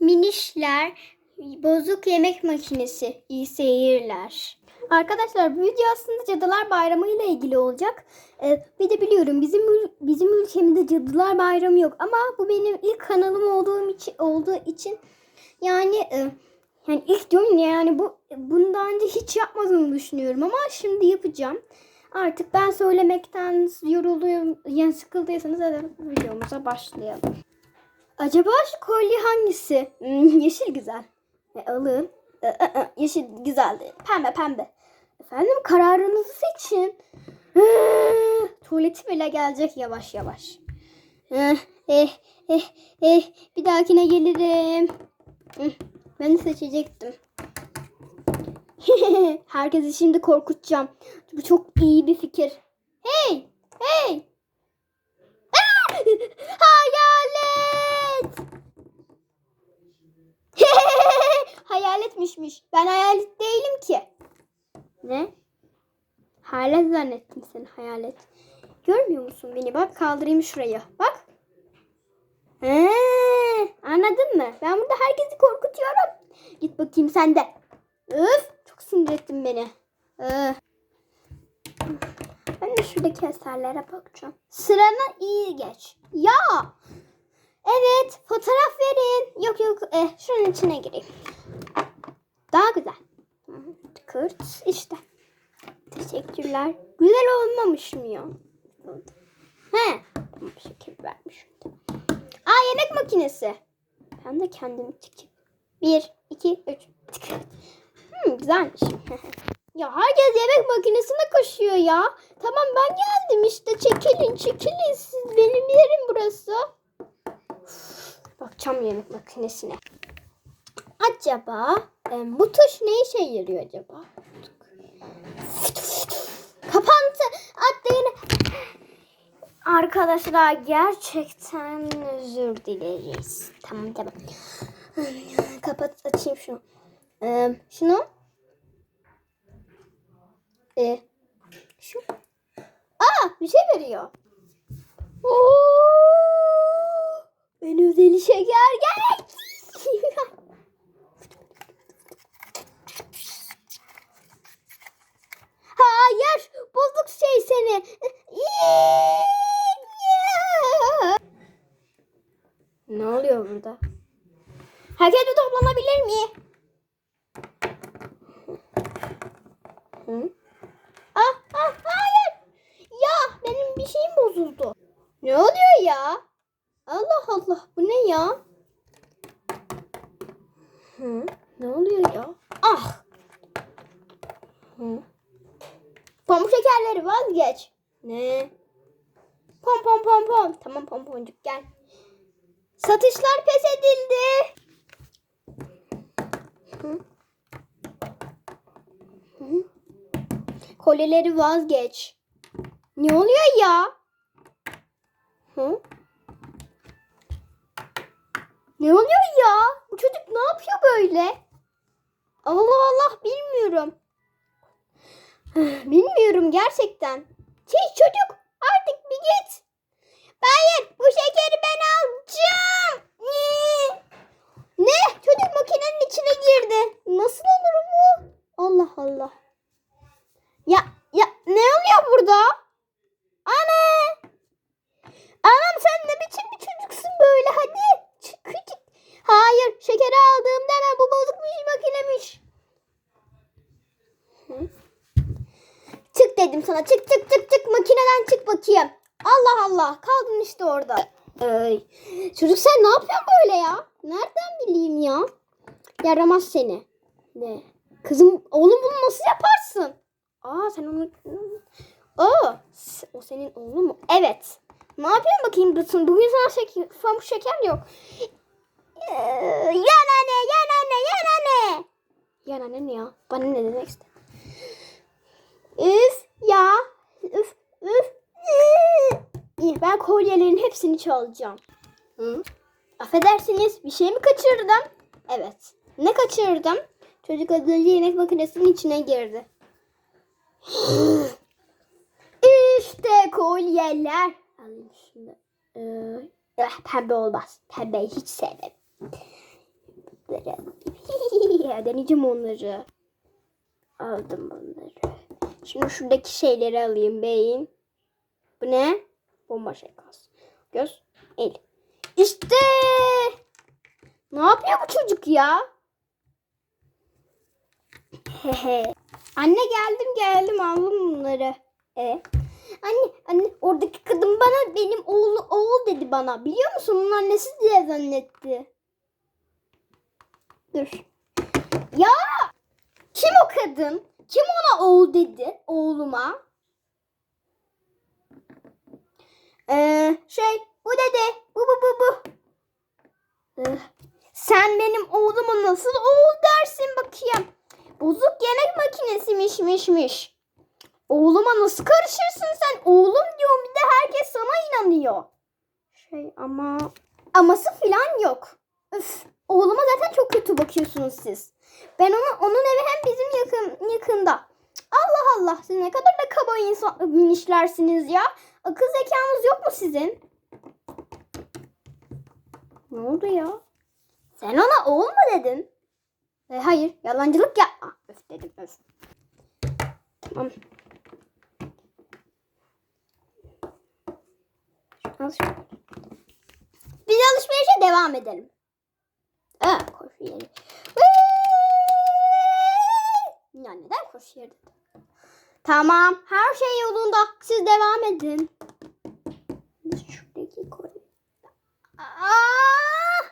Minişler, bozuk yemek makinesi, iyi seyirler. Arkadaşlar bu video aslında Cadılar Bayramı ile ilgili olacak. Ee, bir de biliyorum bizim bizim ülkemizde Cadılar Bayramı yok ama bu benim ilk kanalım olduğum için olduğu için yani e, yani ilk diyorum ya yani bu bundan önce hiç yapmadığımı düşünüyorum ama şimdi yapacağım. Artık ben söylemekten yoruluyorum. Yani sıkıldıysanız hadi videomuza başlayalım. Acaba şu kolye hangisi? Hmm, yeşil güzel. E, alın. E, e, e, yeşil güzel değil. Pembe pembe. Efendim kararınızı seçin. Ee, tuvaleti bile gelecek yavaş yavaş. Eh, eh, eh, eh. Bir dahakine gelirim. Ben de seçecektim. Herkesi şimdi korkutacağım. Bu çok iyi bir fikir. Hey! Hey! Ah! Hayalet! Hayaletmişmiş. Ben hayalet değilim ki. Ne? Hayalet zannettim seni hayalet. Görmüyor musun beni? Bak kaldırayım şuraya. Bak. He, anladın mı? Ben burada herkesi korkutuyorum. Git bakayım sen de. Öf, çok sinir ettin beni. Öf. Ben de şuradaki eserlere bakacağım. Sırana iyi geç. Ya. Evet, fotoğraf verin. Yok yok, eh, şunun içine gireyim. Daha güzel. Hı, Kırt işte. Teşekkürler. Güzel olmamış mı ya? He. Tamam şeker vermişim. Aa yemek makinesi. Ben de kendim çekeyim. Bir, iki, üç. Tık. Hmm, güzelmiş. ya herkes yemek makinesine koşuyor ya. Tamam ben geldim işte. Çekilin çekilin. Siz benim yerim burası. Uf, Bakacağım yemek makinesine. Acaba e, bu tuş ne işe yarıyor acaba? Arkadaşlar gerçekten özür dileriz. Tamam tamam. Kapat açayım şunu. Ee, şunu. Ee, şu. Aa bir şey veriyor. Oo, ben özel şeker gerek. Hayır, bulduk şey seni. Ne oluyor burada? Herkes bir toplanabilir mi? Hı? Ah, ah, hayır. Ya benim bir şeyim bozuldu. Ne oluyor ya? Allah Allah bu ne ya? Hı? Ne oluyor ya? Ah. Hı? Pamuk şekerleri vazgeç. Ne? Pom pom pom pom. Tamam pomponcuk gel. Satışlar pes edildi. Hı? Vazgeç. Ne oluyor ya? Hı? Ne oluyor ya? Bu çocuk ne yapıyor böyle? Allah Allah bilmiyorum. Bilmiyorum gerçekten. Şey çocuk artık bir git. Hayır bu şekeri ben alacağım. Ne? Çocuk makinenin içine girdi. Nasıl olur bu? Allah Allah. Ya ya ne oluyor burada? Ana. Anam sen ne biçim bir çocuksun böyle hadi. Küçük. Hayır şekeri aldığımda hemen bu bozuk bir makinemiş. Hı? Çık dedim sana. Çık çık çık çık makineden çık bakayım. Allah Allah. Kaldın işte orada. Ay. Çocuk sen ne yapıyorsun böyle ya? Nereden bileyim ya? Yaramaz seni. Ne? Kızım oğlum bunu nasıl yaparsın? Aa sen onu... Aa, o senin oğlun mu? Evet. Ne yapıyorsun bakayım Bıtın? Bugün sana şeker, pamuk şeker yok. Ee, yan anne, yan anne, yan anne. Yan anne ne ya? Bana ne demek ister? Üf ya. Üf üf. İyi ben kolyelerin hepsini çalacağım. Hı? Affedersiniz bir şey mi kaçırdım? Evet. Ne kaçırdım? Çocuk az önce yemek makinesinin içine girdi. işte kolyeler. Alayım şunu. Ee, eh, pembe olmaz. Pembeyi hiç sevmem. Deneyeceğim onları. Aldım onları. Şimdi şuradaki şeyleri alayım beyin. Bu ne? Bomba şakası. Göz, el. İşte. Ne yapıyor bu çocuk ya? Anne geldim geldim aldım bunları. E. Anne anne oradaki kadın bana benim oğlu oğul dedi bana. Biliyor musun? Onun annesi diye zannetti. Dur. Ya kim o kadın? Kim ona oğul dedi oğluma? Ee, şey bu dede. Bu bu bu bu. Ee, sen benim oğluma nasıl oğul dersin bakayım. Bozuk yemek makinesi miş miş. Oğluma nasıl karışırsın sen? Oğlum diyorum bir de herkes sana inanıyor. Şey ama... Aması falan yok. Üf, oğluma zaten çok kötü bakıyorsunuz siz. Ben onu onun evi hem bizim yakın yakında. Allah Allah siz ne kadar da kaba insan minişlersiniz ya. Akıl zekanız yok mu sizin? Ne oldu ya? Sen ona oğul mu dedin? E, hayır yalancılık yapma. Öf dedim öf. Tamam. Al. Biz alışverişe devam edelim. Aa, koşu yeri. Ya neden koşu yeri? Tamam. Her şey yolunda. Siz devam edin. Şuradaki koy. Aa!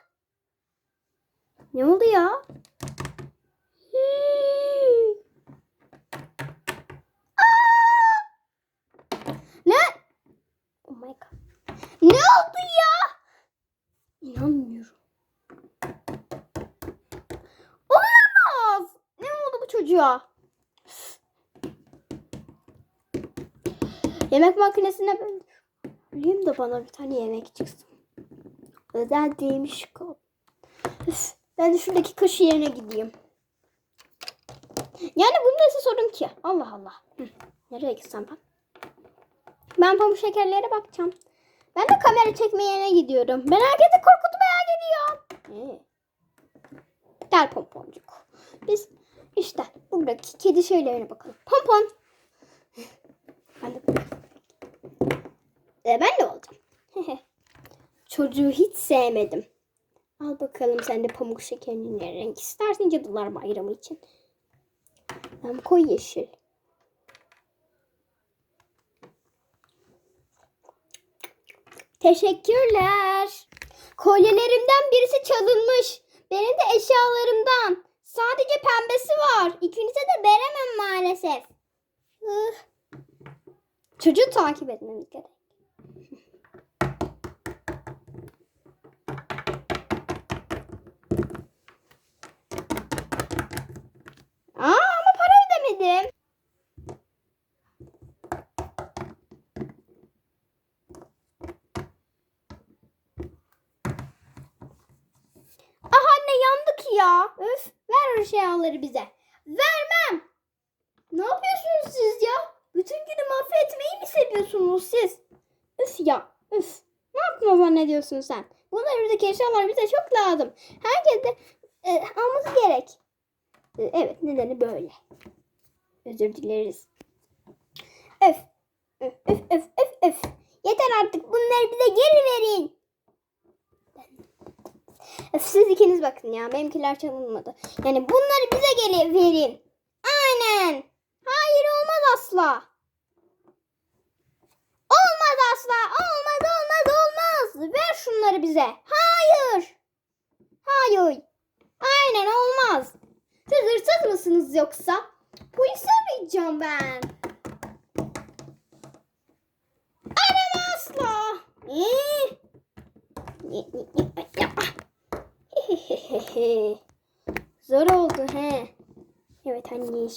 Ne oldu ya? Aa! Ne? Oh my god. Ne oldu ya? İnanmıyorum. Olamaz. Ne oldu bu çocuğa? Yemek makinesine ben Öleyim de bana bir tane yemek çıksın. Özel değilmiş. Üf, Ben de şuradaki kaşı yerine gideyim. Yani bu nasıl sorun ki? Allah Allah. Hı, Nereye gitsem ben? Ben pamuk şekerlere bakacağım. Ben de kamera çekme yerine gidiyorum. Ben herkesi korkutmaya gidiyorum. Ee. Gel pomponcuk. Biz işte buradaki kedi şeylerine bakalım. Pompon. Ben de ben de olacağım. Çocuğu hiç sevmedim. Al bakalım sen de pamuk şekerinin ne renk istersin cadılar bayramı için. Ben koy yeşil. Teşekkürler. Kolyelerimden birisi çalınmış. Benim de eşyalarımdan. Sadece pembesi var. İkinize de veremem maalesef. Çocuğu takip etmemiz gerek. Aa ama para ödemedim. Ah anne yandık ya. Öf ver o eşyaları bize. Vermem. Ne yapıyorsunuz siz ya? Bütün günü mahvetmeyi mi seviyorsunuz siz? Üf ya üf. Ne yaptığını zannediyorsun sen? Bunlar buradaki eşyalar bize çok lazım. Herkes de e, alması gerek. E, evet nedeni böyle. Özür dileriz. Öf. Öf öf öf öf öf. Yeter artık bunları bize geri verin. Öf, siz ikiniz bakın ya benimkiler çalınmadı. Yani bunları bize geri verin. Aynen. Hayır olmaz asla. Olmaz asla. Olmaz olmaz olmaz. Ver şunları bize. Hayır. Hayır. Aynen olmaz. Siz hırsız mısınız yoksa? Polisi arayacağım ben. Arama asla. Ee? Zor oldu he. Evet anne.